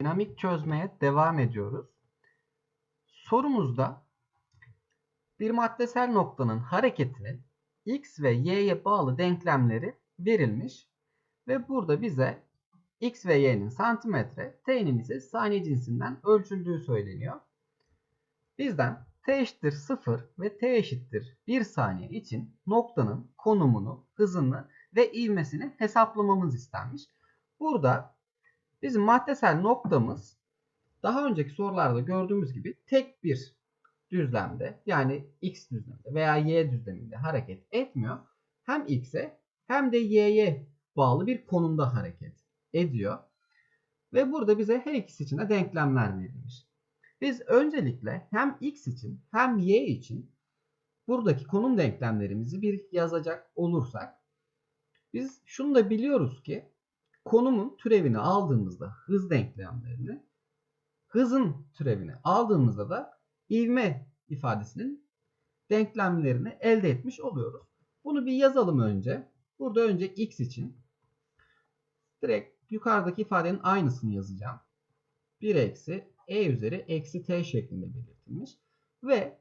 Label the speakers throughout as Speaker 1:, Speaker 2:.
Speaker 1: dinamik çözmeye devam ediyoruz. Sorumuzda bir maddesel noktanın hareketinin x ve y'ye bağlı denklemleri verilmiş ve burada bize x ve y'nin santimetre, t'nin ise saniye cinsinden ölçüldüğü söyleniyor. Bizden t eşittir 0 ve t eşittir 1 saniye için noktanın konumunu, hızını ve ivmesini hesaplamamız istenmiş. Burada bizim maddesel noktamız daha önceki sorularda gördüğümüz gibi tek bir düzlemde yani x düzleminde veya y düzleminde hareket etmiyor. Hem x'e hem de y'ye bağlı bir konumda hareket ediyor. Ve burada bize her ikisi için de denklemler verilmiş. Biz öncelikle hem x için hem y için buradaki konum denklemlerimizi bir yazacak olursak biz şunu da biliyoruz ki konumun türevini aldığımızda hız denklemlerini hızın türevini aldığımızda da ivme ifadesinin denklemlerini elde etmiş oluyoruz. Bunu bir yazalım önce. Burada önce x için direkt yukarıdaki ifadenin aynısını yazacağım. 1 eksi e üzeri eksi t şeklinde belirtilmiş. Ve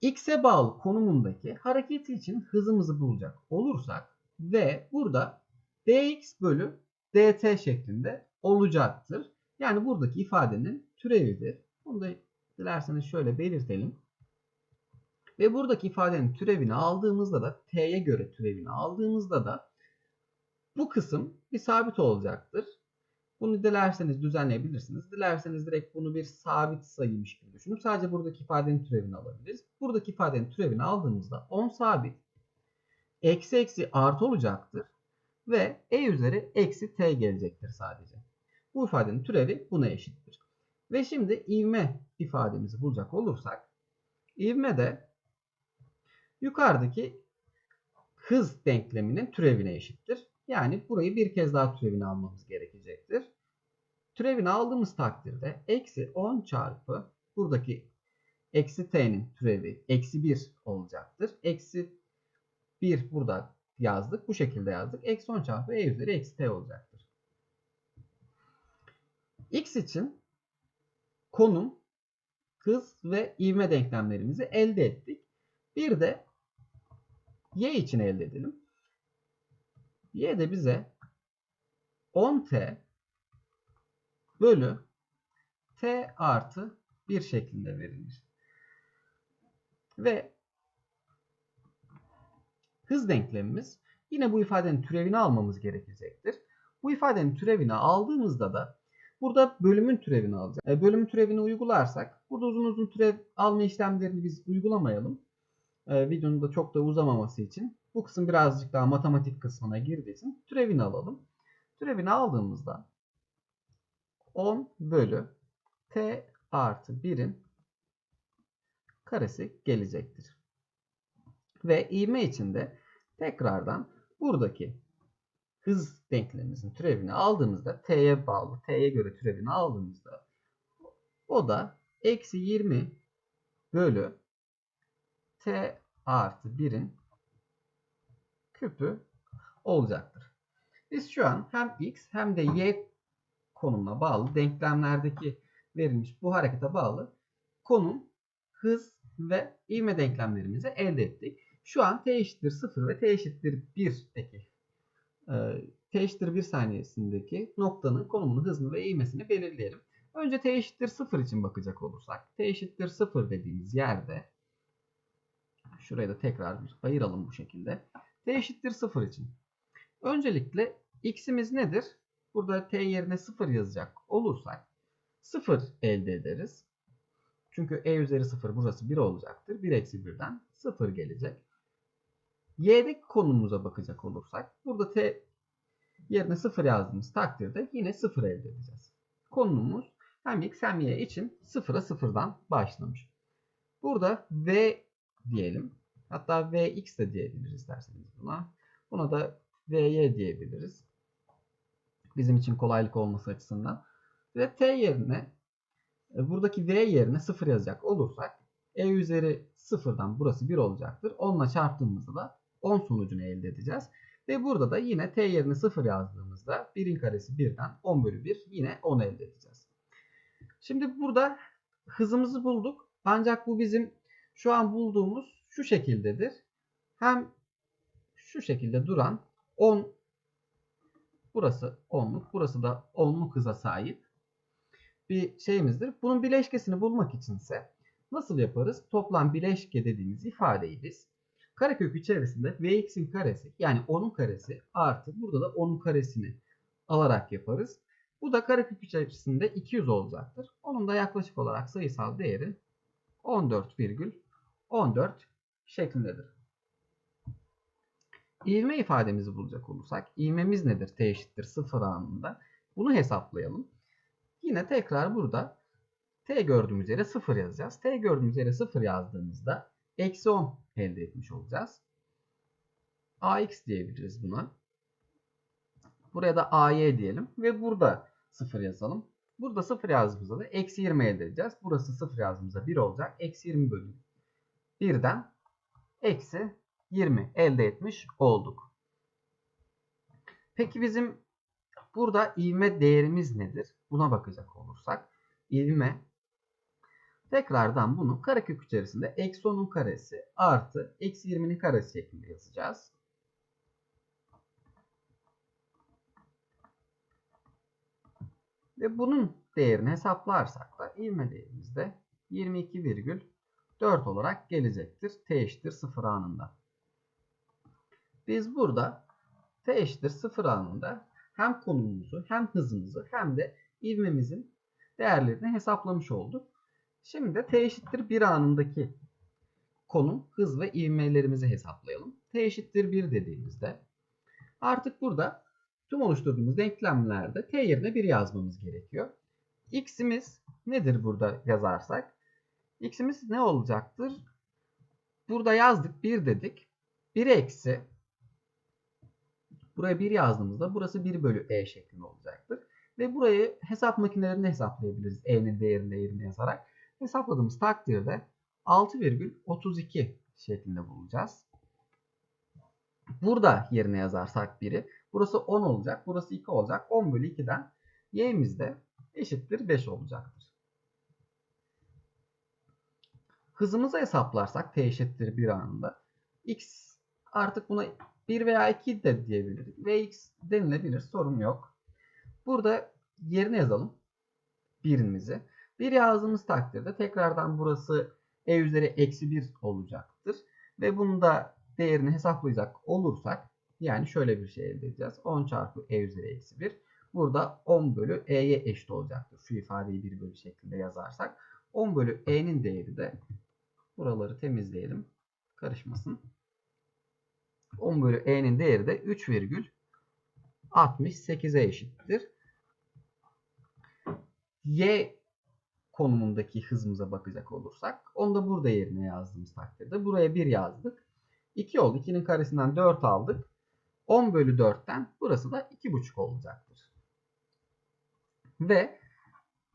Speaker 1: x'e bağlı konumundaki hareketi için hızımızı bulacak olursak ve burada dx bölü dt şeklinde olacaktır. Yani buradaki ifadenin türevidir. Bunu da dilerseniz şöyle belirtelim. Ve buradaki ifadenin türevini aldığımızda da t'ye göre türevini aldığımızda da bu kısım bir sabit olacaktır. Bunu dilerseniz düzenleyebilirsiniz. Dilerseniz direkt bunu bir sabit sayıymış gibi düşünüp sadece buradaki ifadenin türevini alabiliriz. Buradaki ifadenin türevini aldığımızda 10 sabit eksi eksi artı olacaktır. Ve e üzeri eksi t gelecektir sadece. Bu ifadenin türevi buna eşittir. Ve şimdi ivme ifademizi bulacak olursak ivme de yukarıdaki hız denkleminin türevine eşittir. Yani burayı bir kez daha türevini almamız gerekecektir. Türevini aldığımız takdirde eksi 10 çarpı buradaki eksi t'nin türevi eksi 1 olacaktır. Eksi 1 burada yazdık. Bu şekilde yazdık. Eksi 10 çarpı e üzeri eksi t olacaktır. X için konum, hız ve ivme denklemlerimizi elde ettik. Bir de y için elde edelim. Y de bize 10t bölü t artı 1 şeklinde verilir. Ve hız denklemimiz yine bu ifadenin türevini almamız gerekecektir. Bu ifadenin türevini aldığımızda da burada bölümün türevini alacağız. E, bölümün türevini uygularsak burada uzun uzun türev alma işlemlerini biz uygulamayalım. E, videonun da çok da uzamaması için. Bu kısım birazcık daha matematik kısmına girdiği için türevini alalım. Türevini aldığımızda 10 bölü t artı 1'in karesi gelecektir. Ve ivme içinde tekrardan buradaki hız denklemimizin türevini aldığımızda t'ye bağlı, t'ye göre türevini aldığımızda o da eksi 20 bölü t artı 1'in küpü olacaktır. Biz şu an hem x hem de y konumuna bağlı denklemlerdeki verilmiş bu harekete bağlı konum, hız ve ivme denklemlerimizi elde ettik. Şu an t eşittir 0 ve t eşittir 1'deki e, t eşittir 1 saniyesindeki noktanın konumunu, hızını ve ivmesini belirleyelim. Önce t eşittir 0 için bakacak olursak t eşittir 0 dediğimiz yerde şurayı da tekrar bir ayıralım bu şekilde. t eşittir 0 için. Öncelikle x'imiz nedir? Burada t yerine 0 yazacak olursak 0 elde ederiz. Çünkü e üzeri 0 burası 1 olacaktır. 1 eksi 1'den 0 gelecek. Y'deki konumumuza bakacak olursak burada t yerine 0 yazdığımız takdirde yine 0 elde edeceğiz. Konumumuz hem x hem y için 0'a 0'dan başlamış. Burada v diyelim. Hatta vx de diyebiliriz isterseniz buna. Buna da vy diyebiliriz. Bizim için kolaylık olması açısından. Ve t yerine e, buradaki v yerine 0 yazacak olursak e üzeri 0'dan burası 1 olacaktır. 10 ile çarptığımızda da 10 sonucunu elde edeceğiz. Ve burada da yine t yerine 0 yazdığımızda 1'in karesi 1'den 10 bölü 1 yine 10 elde edeceğiz. Şimdi burada hızımızı bulduk. Ancak bu bizim şu an bulduğumuz şu şekildedir. Hem şu şekilde duran 10 burası 10'luk burası da 10'luk hıza sahip bir şeyimizdir. Bunun bileşkesini bulmak içinse nasıl yaparız? Toplam bileşke dediğimiz ifadeyi biz karekök içerisinde vx'in karesi yani 10'un karesi artı burada da 10'un karesini alarak yaparız. Bu da karekök içerisinde 200 olacaktır. Onun da yaklaşık olarak sayısal değeri 14,14 şeklindedir. İvme ifademizi bulacak olursak ivmemiz nedir? T eşittir 0 anında. Bunu hesaplayalım. Yine tekrar burada T gördüğümüz yere 0 yazacağız. T gördüğümüz yere 0 yazdığımızda eksi 10 elde etmiş olacağız. AX diyebiliriz buna. Buraya da AY diyelim ve burada 0 yazalım. Burada 0 yazdığımızda da eksi 20 elde edeceğiz. Burası 0 yazdığımızda 1 olacak. Eksi 20 bölü 1'den eksi 20 elde etmiş olduk. Peki bizim burada ivme değerimiz nedir? Buna bakacak olursak ivme tekrardan bunu karekök içerisinde eksi 10'un karesi artı eksi 20'nin karesi şeklinde yazacağız. Ve bunun değerini hesaplarsak da ivme değerimiz de 22,4 olarak gelecektir. T eşittir 0 anında. Biz burada T eşittir 0 anında hem konumumuzu hem hızımızı hem de ivmemizin değerlerini hesaplamış olduk. Şimdi de T eşittir 1 anındaki konum, hız ve ivmelerimizi hesaplayalım. T eşittir 1 dediğimizde artık burada tüm oluşturduğumuz denklemlerde T yerine 1 yazmamız gerekiyor. X'imiz nedir burada yazarsak? X'imiz ne olacaktır? Burada yazdık 1 dedik. 1 eksi Buraya 1 yazdığımızda burası 1 bölü e şeklinde olacaktır. Ve burayı hesap makinelerinde hesaplayabiliriz. E'nin değerini yerine yazarak. Hesapladığımız takdirde 6,32 şeklinde bulacağız. Burada yerine yazarsak 1'i. Burası 10 olacak. Burası 2 olacak. 10 bölü 2'den y'imiz de eşittir 5 olacaktır. Hızımızı hesaplarsak t eşittir 1 anında x artık buna 1 veya 2 de diyebiliriz. Vx denilebilir. Sorun yok. Burada yerine yazalım. Birimizi. 1 yazdığımız takdirde tekrardan burası e üzeri eksi 1 olacaktır. Ve bunu da değerini hesaplayacak olursak yani şöyle bir şey elde edeceğiz. 10 çarpı e üzeri eksi 1. Burada 10 bölü e'ye eşit olacaktır. Şu ifadeyi 1 bölü şeklinde yazarsak. 10 bölü e'nin değeri de buraları temizleyelim. Karışmasın. 10 bölü e'nin değeri de 3,68'e eşittir. Y konumundaki hızımıza bakacak olursak onu da burada yerine yazdığımız takdirde buraya 1 yazdık. 2 oldu. 2'nin karesinden 4 aldık. 10 bölü 4'ten burası da 2,5 olacaktır. Ve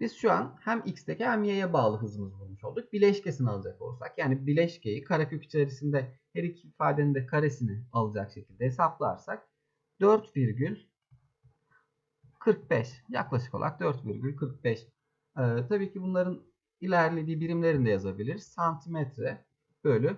Speaker 1: biz şu an hem x'teki hem y'ye bağlı hızımızı bulmuş olduk. Bileşkesini alacak olursak yani bileşkeyi karekök içerisinde her iki ifadenin de karesini alacak şekilde hesaplarsak 4,45 yaklaşık olarak 4,45 ee, tabii ki bunların ilerlediği birimlerini de yazabiliriz. Santimetre bölü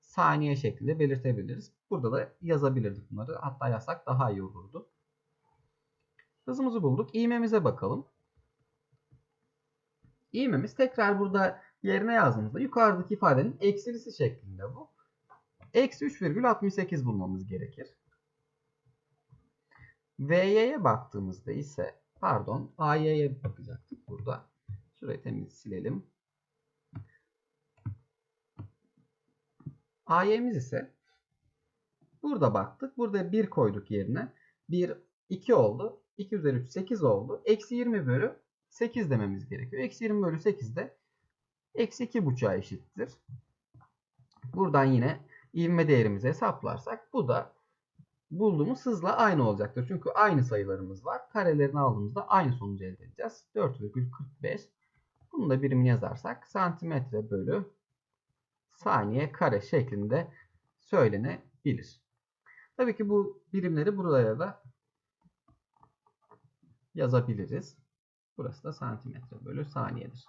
Speaker 1: saniye şeklinde belirtebiliriz. Burada da yazabilirdik bunları. Hatta yazsak daha iyi olurdu. Hızımızı bulduk. İğmemize bakalım. İğmemiz tekrar burada yerine yazdığımızda yukarıdaki ifadenin eksilisi şeklinde bu. Eksi 3,68 bulmamız gerekir. VY'ye baktığımızda ise pardon AY'ye bakacaktık burada. Şurayı temiz silelim. AY'miz ise burada baktık. Burada 1 koyduk yerine. 1 2 oldu. 2 üzeri 3 8 oldu. Eksi 20 bölü 8 dememiz gerekiyor. Eksi 20 bölü 8 de eksi 2,5'a eşittir. Buradan yine ivme değerimizi hesaplarsak bu da bulduğumuz hızla aynı olacaktır. Çünkü aynı sayılarımız var. Karelerini aldığımızda aynı sonucu elde edeceğiz. 4,45. Bunu da birim yazarsak santimetre bölü saniye kare şeklinde söylenebilir. Tabii ki bu birimleri buraya da yazabiliriz. Burası da santimetre bölü saniyedir.